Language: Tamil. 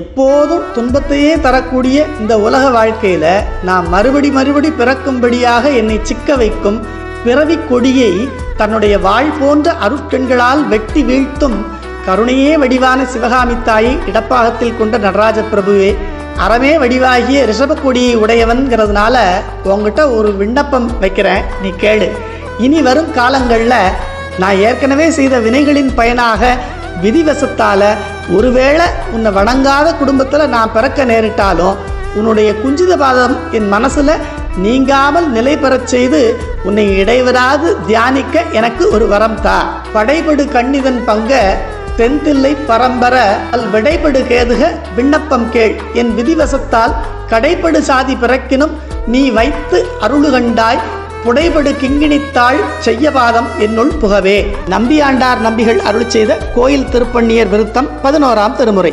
எப்போதும் துன்பத்தையே தரக்கூடிய இந்த உலக வாழ்க்கையில நான் மறுபடி மறுபடி பிறக்கும்படியாக என்னை சிக்க வைக்கும் பிறவி கொடியை தன்னுடைய வாழ் போன்ற அருட்கண்களால் வெட்டி வீழ்த்தும் கருணையே வடிவான சிவகாமி தாயை இடப்பாகத்தில் கொண்ட நடராஜ பிரபுவே அறமே வடிவாகிய ரிஷப கொடியை உடையவன்கிறதுனால உங்ககிட்ட ஒரு விண்ணப்பம் வைக்கிறேன். நீ கேளு. இனி வரும் காலங்களில் நான் ஏற்கனவே செய்த வினைகளின் பயனாக விதிவசத்தால் ஒருவேளை உன்னை வணங்காத குடும்பத்தில் நான் பிறக்க நேரிட்டாலும் உன்னுடைய குஞ்சித பாதம் என் மனசில் நீங்காமல் நிலை பெறச் செய்து உன்னை இடைவராது தியானிக்க எனக்கு ஒரு வரம் தா. படைபடு கண்ணிதன் பங்க தென்தில்லை பரம்பர அல் விடைபடு கேதுக விண்ணப்பம் கேள். என் விதிவசத்தால் கடைப்படு சாதி பிறக்கினும் நீ வைத்து அருளுகண்டாய். புடைபடு கிங்கிணித்தாள் செய்யபாதம் என்னுள் புகவே. நம்பியாண்டார் நம்பிகள் அருள் செய்த கோயில் திருப்பண்ணியர் விருத்தம் பதினோராம் திருமுறை.